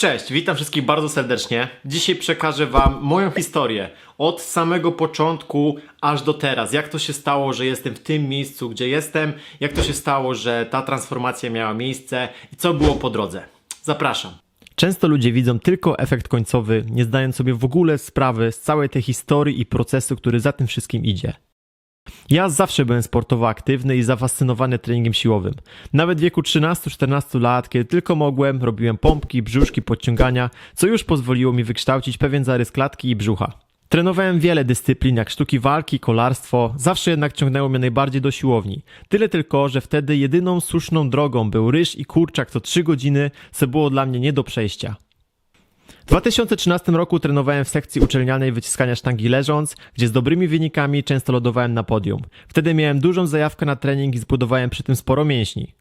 Cześć, witam wszystkich bardzo serdecznie. Dzisiaj przekażę Wam moją historię od samego początku aż do teraz. Jak to się stało, że jestem w tym miejscu, gdzie jestem, jak to się stało, że ta transformacja miała miejsce i co było po drodze. Zapraszam. Często ludzie widzą tylko efekt końcowy, nie zdając sobie w ogóle sprawy z całej tej historii i procesu, który za tym wszystkim idzie. Ja zawsze byłem sportowo aktywny i zafascynowany treningiem siłowym. Nawet w wieku 13-14 lat, kiedy tylko mogłem, robiłem pompki, brzuszki, podciągania, co już pozwoliło mi wykształcić pewien zarys klatki i brzucha. Trenowałem wiele dyscyplin, jak sztuki walki, kolarstwo, zawsze jednak ciągnęło mnie najbardziej do siłowni. Tyle tylko, że wtedy jedyną słuszną drogą był ryż i kurczak co 3 godziny, co było dla mnie nie do przejścia. W 2013 roku trenowałem w sekcji uczelnianej wyciskania sztangi leżąc, gdzie z dobrymi wynikami często lodowałem na podium. Wtedy miałem dużą zajawkę na trening i zbudowałem przy tym sporo mięśni.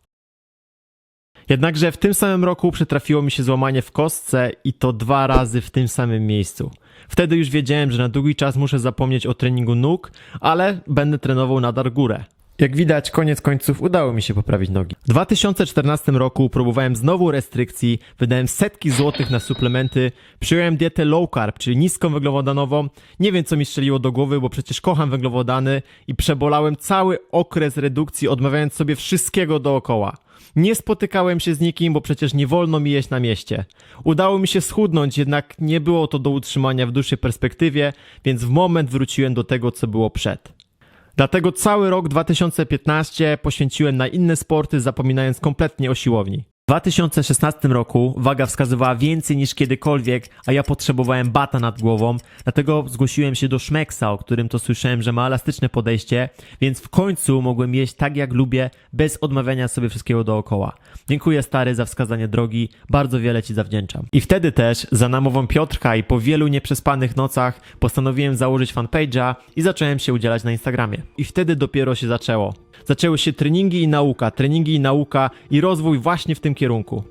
Jednakże w tym samym roku przytrafiło mi się złamanie w kostce i to dwa razy w tym samym miejscu. Wtedy już wiedziałem, że na długi czas muszę zapomnieć o treningu nóg, ale będę trenował nadal górę. Jak widać, koniec końców udało mi się poprawić nogi. W 2014 roku próbowałem znowu restrykcji, wydałem setki złotych na suplementy, przyjąłem dietę low carb, czyli niską węglowodanową. Nie wiem co mi strzeliło do głowy, bo przecież kocham węglowodany i przebolałem cały okres redukcji, odmawiając sobie wszystkiego dookoła. Nie spotykałem się z nikim, bo przecież nie wolno mi jeść na mieście. Udało mi się schudnąć, jednak nie było to do utrzymania w dłuższej perspektywie, więc w moment wróciłem do tego, co było przed. Dlatego cały rok 2015 poświęciłem na inne sporty, zapominając kompletnie o siłowni. W 2016 roku waga wskazywała więcej niż kiedykolwiek, a ja potrzebowałem bata nad głową, dlatego zgłosiłem się do Szmeksa, o którym to słyszałem, że ma elastyczne podejście, więc w końcu mogłem jeść tak jak lubię, bez odmawiania sobie wszystkiego dookoła. Dziękuję stary za wskazanie drogi, bardzo wiele Ci zawdzięczam. I wtedy też, za namową Piotrka i po wielu nieprzespanych nocach, postanowiłem założyć fanpage'a i zacząłem się udzielać na Instagramie. I wtedy dopiero się zaczęło. Zaczęły się treningi i nauka, treningi i nauka i rozwój właśnie w tym kierunku.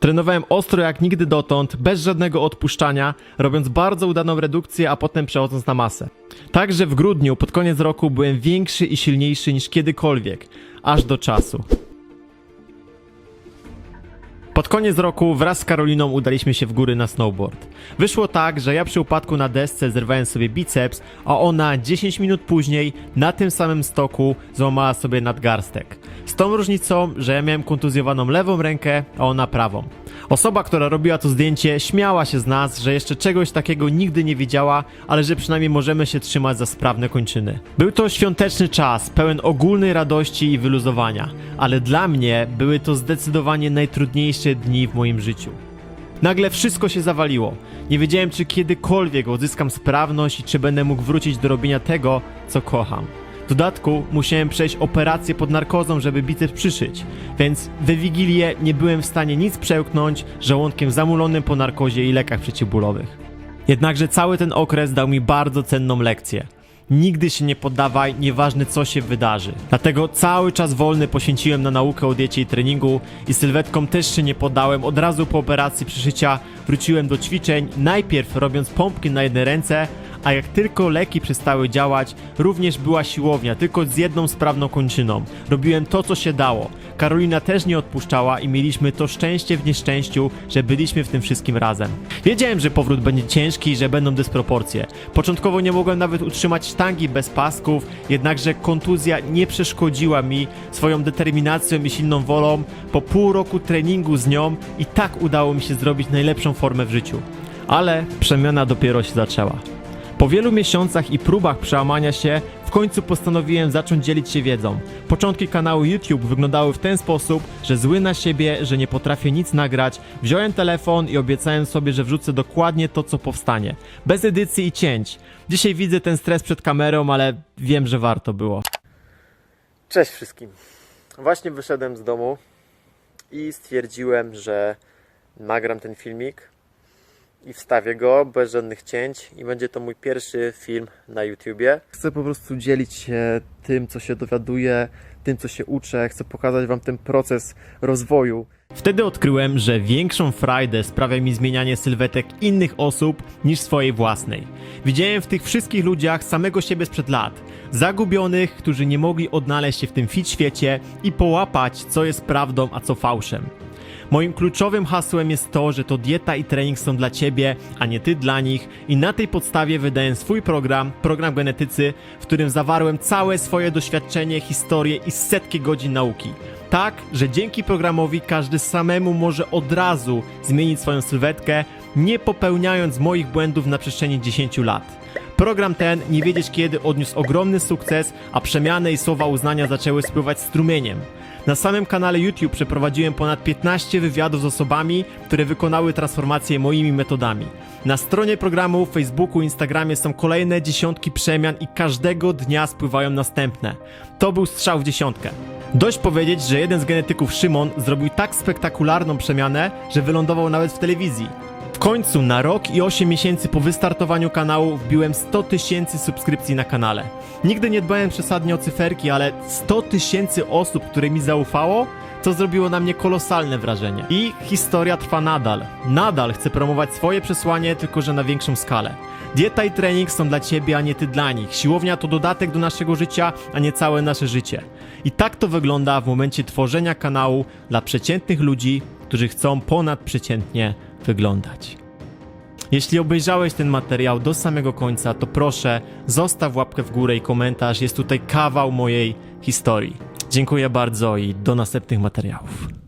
Trenowałem ostro jak nigdy dotąd, bez żadnego odpuszczania, robiąc bardzo udaną redukcję, a potem przechodząc na masę. Także w grudniu, pod koniec roku, byłem większy i silniejszy niż kiedykolwiek, aż do czasu. Pod koniec roku wraz z Karoliną udaliśmy się w góry na snowboard. Wyszło tak, że ja przy upadku na desce zerwałem sobie biceps, a ona 10 minut później na tym samym stoku złamała sobie nadgarstek. Z tą różnicą, że ja miałem kontuzjowaną lewą rękę, a ona prawą. Osoba, która robiła to zdjęcie, śmiała się z nas, że jeszcze czegoś takiego nigdy nie widziała, ale że przynajmniej możemy się trzymać za sprawne kończyny. Był to świąteczny czas, pełen ogólnej radości i wyluzowania, ale dla mnie były to zdecydowanie najtrudniejsze dni w moim życiu. Nagle wszystko się zawaliło. Nie wiedziałem, czy kiedykolwiek odzyskam sprawność i czy będę mógł wrócić do robienia tego, co kocham. W dodatku musiałem przejść operację pod narkozą, żeby biceps przyszyć, więc we Wigilię nie byłem w stanie nic przełknąć żołądkiem zamulonym po narkozie i lekach przeciwbólowych. Jednakże cały ten okres dał mi bardzo cenną lekcję. Nigdy się nie poddawaj, nieważne co się wydarzy. Dlatego cały czas wolny poświęciłem na naukę o diecie i treningu i sylwetką też się nie poddałem. Od razu po operacji przyszycia wróciłem do ćwiczeń, najpierw robiąc pompki na jednej ręce, a jak tylko leki przestały działać, również była siłownia, tylko z jedną sprawną kończyną. Robiłem to, co się dało. Karolina też nie odpuszczała i mieliśmy to szczęście w nieszczęściu, że byliśmy w tym wszystkim razem. Wiedziałem, że powrót będzie ciężki i że będą dysproporcje. Początkowo nie mogłem nawet utrzymać sztangi bez pasków, jednakże kontuzja nie przeszkodziła mi swoją determinacją i silną wolą. Po pół roku treningu z nią i tak udało mi się zrobić najlepszą formę w życiu. Ale przemiana dopiero się zaczęła. Po wielu miesiącach i próbach przełamania się, w końcu postanowiłem zacząć dzielić się wiedzą. Początki kanału YouTube wyglądały w ten sposób, że zły na siebie, że nie potrafię nic nagrać, wziąłem telefon i obiecałem sobie, że wrzucę dokładnie to, co powstanie. Bez edycji i cięć. Dzisiaj widzę ten stres przed kamerą, ale wiem, że warto było. Cześć wszystkim. Właśnie wyszedłem z domu i stwierdziłem, że nagram ten filmik i wstawię go bez żadnych cięć i będzie to mój pierwszy film na YouTubie. Chcę po prostu dzielić się tym, co się dowiaduję, tym, co się uczę. Chcę pokazać Wam ten proces rozwoju. Wtedy odkryłem, że większą frajdę sprawia mi zmienianie sylwetek innych osób niż swojej własnej. Widziałem w tych wszystkich ludziach samego siebie sprzed lat. Zagubionych, którzy nie mogli odnaleźć się w tym fit świecie i połapać, co jest prawdą, a co fałszem. Moim kluczowym hasłem jest to, że to dieta i trening są dla ciebie, a nie ty dla nich i na tej podstawie wydaję swój program, program genetycy, w którym zawarłem całe swoje doświadczenie, historię i setki godzin nauki. Tak, że dzięki programowi każdy samemu może od razu zmienić swoją sylwetkę, nie popełniając moich błędów na przestrzeni 10 lat. Program ten, nie wiedzieć kiedy, odniósł ogromny sukces, a przemiany i słowa uznania zaczęły spływać strumieniem. Na samym kanale YouTube przeprowadziłem ponad 15 wywiadów z osobami, które wykonały transformację moimi metodami. Na stronie programu, Facebooku, Instagramie są kolejne dziesiątki przemian i każdego dnia spływają następne. To był strzał w dziesiątkę. Dość powiedzieć, że jeden z genetyków, Szymon, zrobił tak spektakularną przemianę, że wylądował nawet w telewizji. W końcu na rok i 8 miesięcy po wystartowaniu kanału wbiłem 100 tysięcy subskrypcji na kanale. Nigdy nie dbałem przesadnie o cyferki, ale 100 tysięcy osób, które mi zaufało, to zrobiło na mnie kolosalne wrażenie. I historia trwa nadal. Nadal chcę promować swoje przesłanie, tylko że na większą skalę. Dieta i trening są dla ciebie, a nie ty dla nich. Siłownia to dodatek do naszego życia, a nie całe nasze życie. I tak to wygląda w momencie tworzenia kanału dla przeciętnych ludzi, którzy chcą ponadprzeciętnie wyglądać. Jeśli obejrzałeś ten materiał do samego końca, to proszę zostaw łapkę w górę i komentarz. Jest tutaj kawał mojej historii. Dziękuję bardzo i do następnych materiałów.